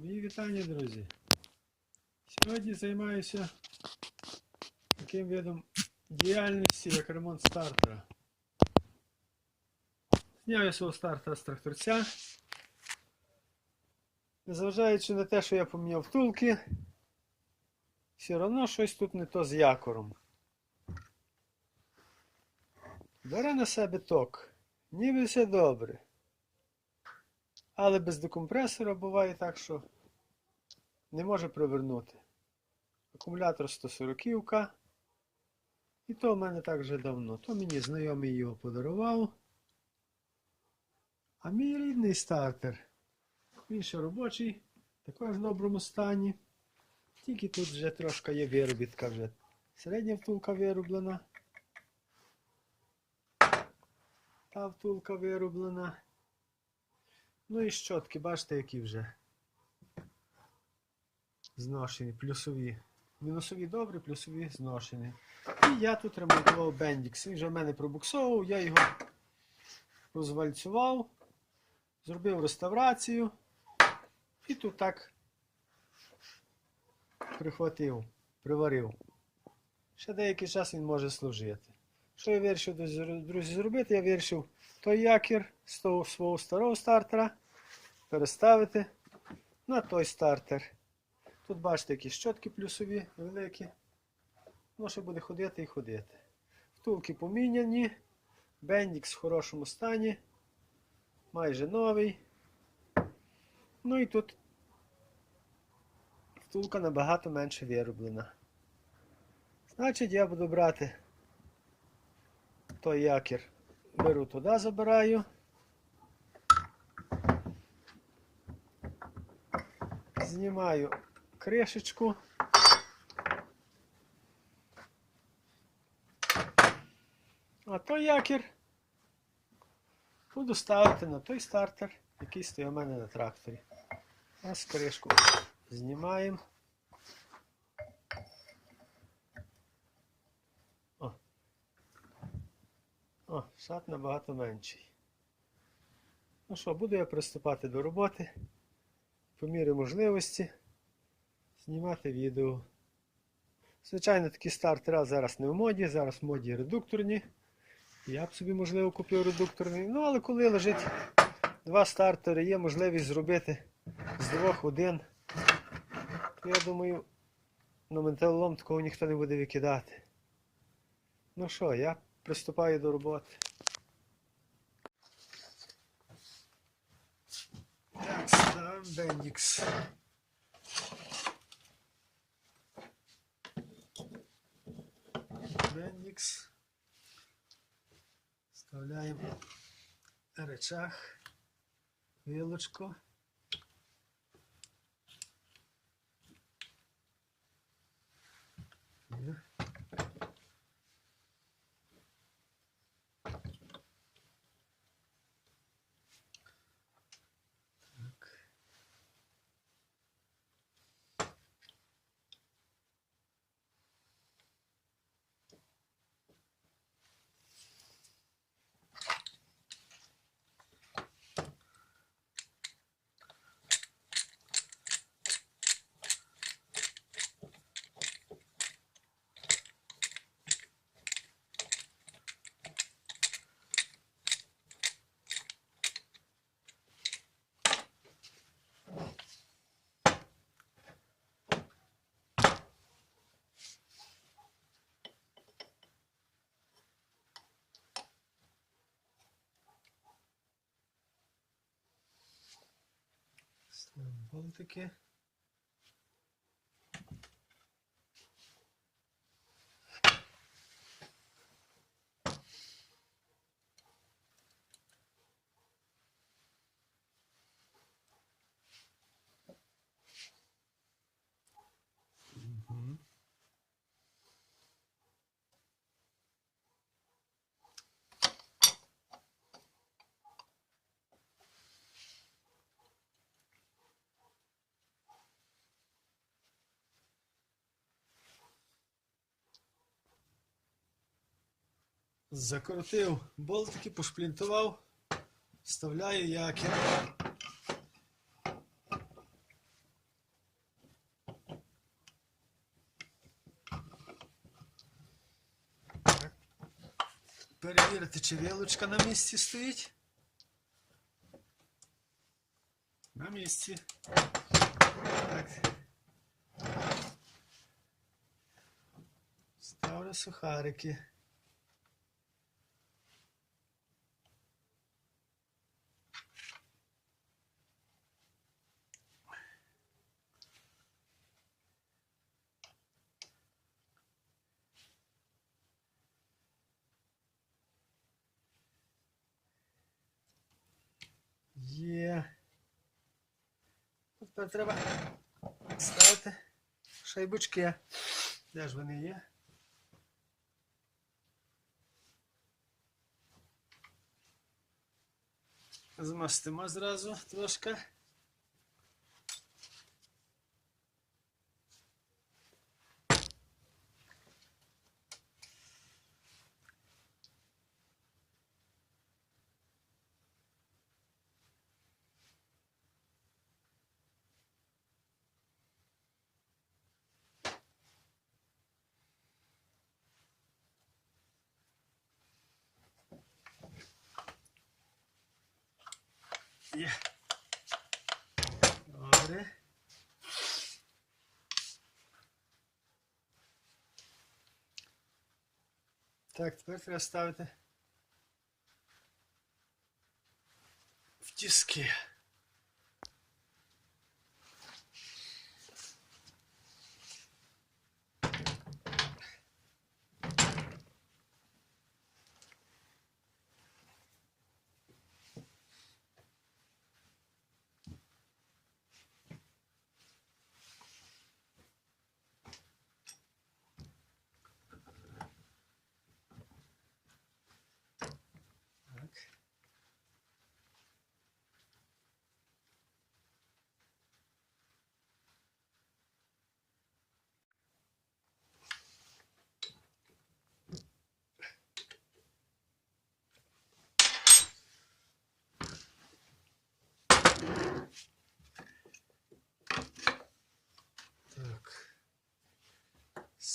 Мої вітання, друзі. Сьогодні займаюся таким видом діяльності, як ремонт стартера. Зняв я свого стартера з тракторця. Незважаючи на те, що я поміняв втулки, все одно щось тут не то з якором. Бере на себе ток. Ніби все добре. Але без декомпресора буває так, що не може привернути. Акумулятор 140 ка І то в мене так вже давно. То мені знайомий його подарував. А мій рідний стартер. Він ще робочий, також в доброму стані. Тільки тут вже трошки є виробітка вже. Середня втулка вироблена. Та втулка вироблена. Ну і щотки, бачите, які вже зношені, плюсові. Мінусові добрі, плюсові зношені. І я тут ремонтував Bendix. Він вже в мене пробуксовував, я його розвальцював, зробив реставрацію. І тут так прихватив, приварив. Ще деякий час він може служити. Що я вирішив, друзі, зробити? Я вирішив той якір з того свого старого стартера переставити на той стартер. Тут бачите, які щотки плюсові, великі. Воно ще буде ходити і ходити. Втулки поміняні. Бендікс в хорошому стані. Майже новий. Ну і тут втулка набагато менше вироблена. Значить, я буду брати той якір. Беру туди, забираю. Знімаю кришечку. А той якір буду ставити на той стартер, який стоїть у мене на тракторі. З кришку знімаємо. О шат набагато менший. Ну що, буду я приступати до роботи по мірі можливості знімати відео. Звичайно, такі стартера зараз не в моді, зараз в моді редукторні. Я б собі, можливо, купив редукторний. Ну, але коли лежить два стартери, є можливість зробити з двох один, то я думаю, на металолом такого ніхто не буде викидати. Ну що, я приступаю до роботи. Так, ставимо Bendix. Bendix. Вставляємо речах, вилочку. Є. болтики. Закрутив болтики, пошплінтував, вставляю якір. Перевірити, чи вілочка на місці стоїть. На місці. Так. Ставлю сухарики. Є. Тепер треба ставити шайбочки. Де ж вони є? Змастимо зразу трошки. Є. Добре. Так, тепер треба ставити в тіски.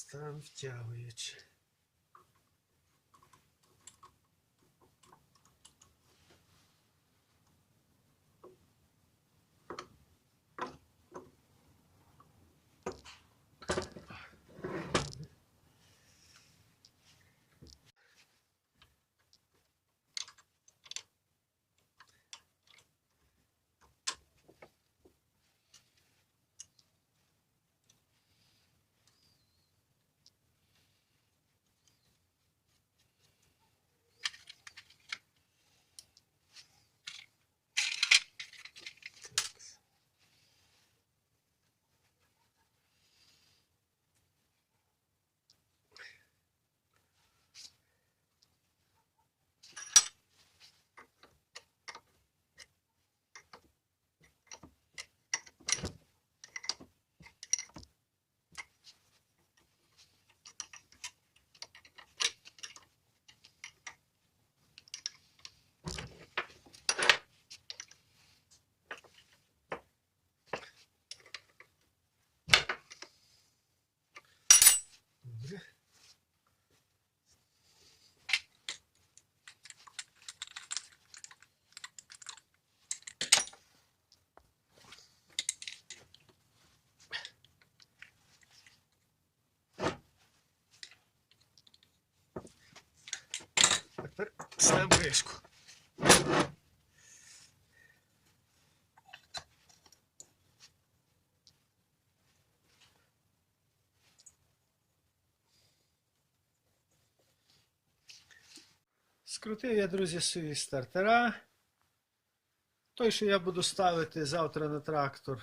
Zostaw działyć. Тепер ставимо. Скрутив я, друзі, свої стартера. Той, що я буду ставити завтра на трактор.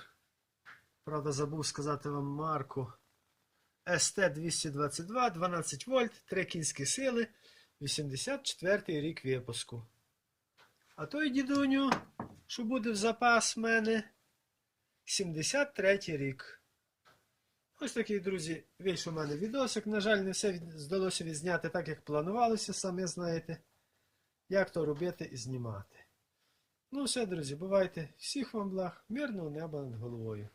Правда, забув сказати вам марку. ST222, 12 вольт, 3 кінські сили, 84 рік випуску. А той дідуню, що буде в запас в мене, 73 рік. Ось такий, друзі, вийшов у мене відосик. На жаль, не все здалося відзняти так, як планувалося, самі знаєте. Як то робити і знімати. Ну все, друзі, бувайте. Всіх вам благ, мирного неба над головою.